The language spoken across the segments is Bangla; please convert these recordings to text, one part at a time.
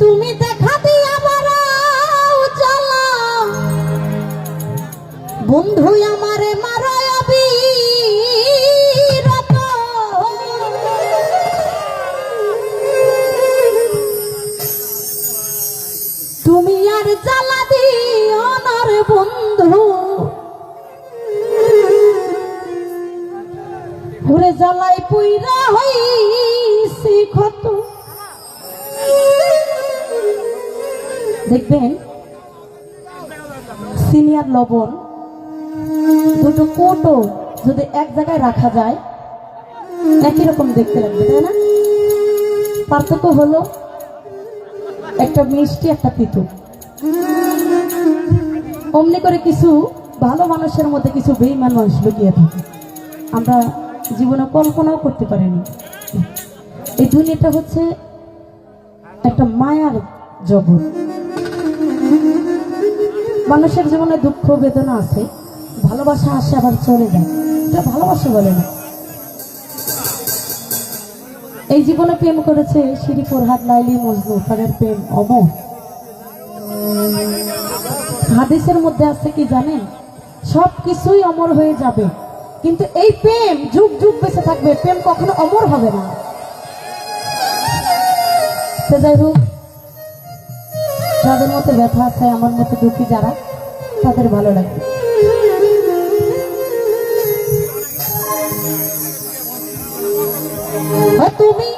তুমি দেখা দিয়া বারাও চলা বন্ধু আমারে মারায় তুমি আর জ্বালা দিও আমার বন্ধু। ঘুরে জ্বালাই পুইরা হইছি ক্ষত। দেখবেন সিনিয়র লবণ, দুটো কোটো যদি এক জায়গায় রাখা যায়, একই রকম দেখতে লাগবে, তাই না? পার্থক্য হলো একটা মিষ্টি, একটা তিতু। অমনি করে কিছু ভালো মানুষের মধ্যে কিছু বেইমান মানুষ লুকিয়ে থাকে। আমরা জীবনে কল্পনাও করতে পারিনি। এই দুনিয়াটা হচ্ছে একটা মায়ার জগৎ। মানুষের জীবনে দুঃখ, বেদনা আছে, ভালোবাসা আসে আবার চলে যায়। এটা ভালোবাসা বলে না। এই জীবনে প্রেম করেছে শ্রী ফরহাদ, লাইলি, মজনু তাদের প্রেম, অমর। হাদিসের মধ্যে আছে কি জানেন? সব কিছুই অমর হয়ে যাবে। কিন্তু এই প্রেম যুগ যুগ বেঁচে থাকবে। প্রেম কখনো অমর হবে না। সে যাই হোক যাদের মতো ব্যথা আছে আমার মতো দুঃখী যারা তাদের ভালো লাগবে তুমি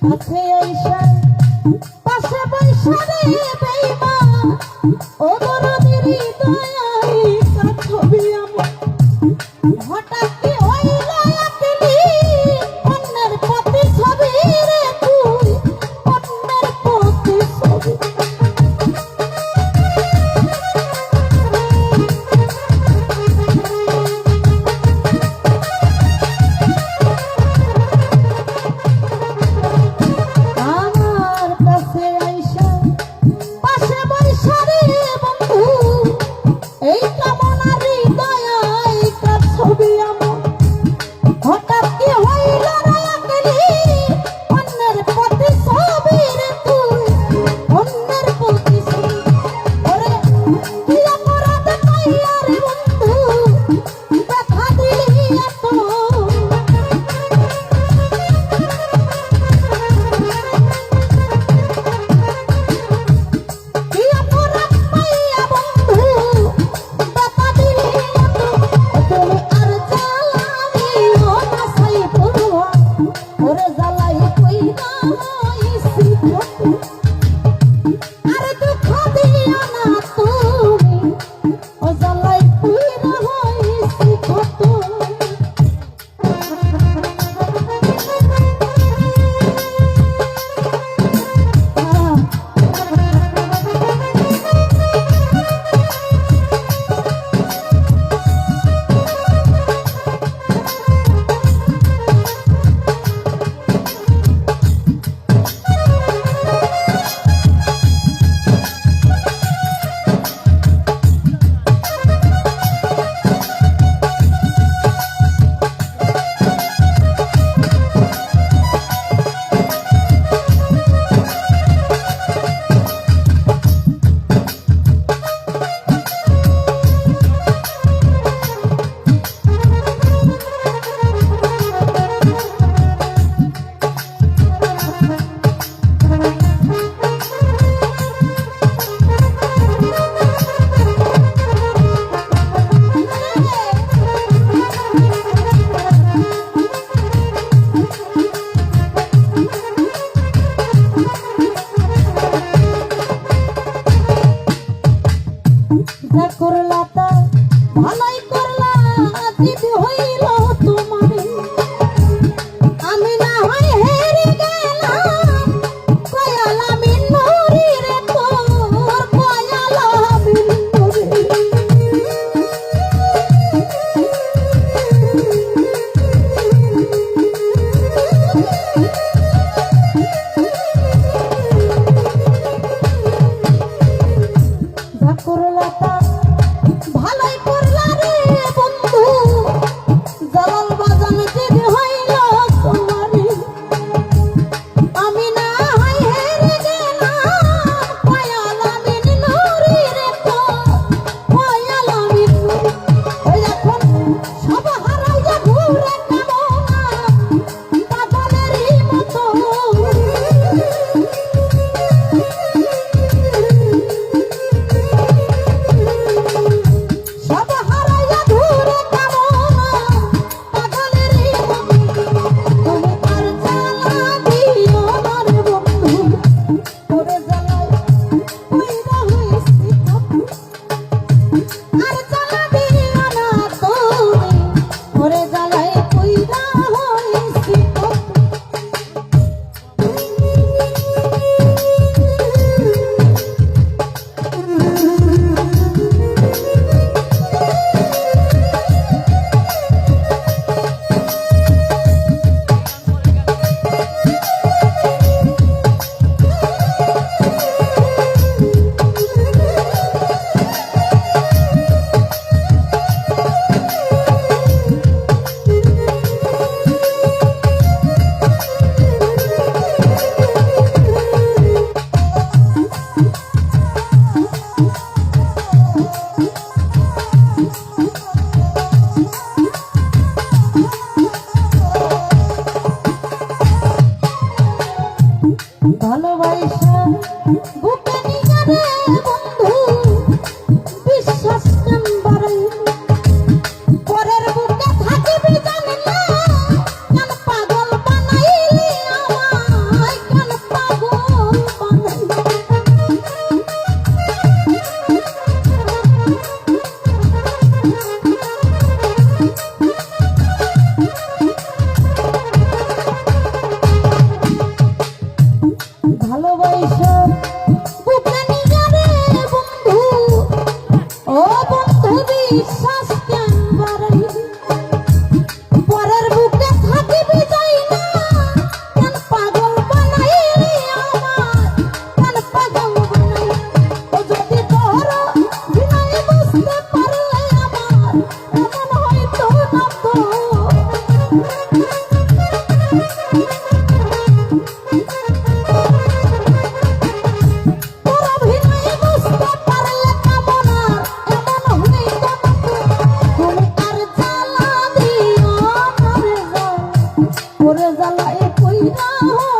কাছে আইসা পাশে বৈশা রে বেইমান ও বুকে ওরে জ্বালায় কইরা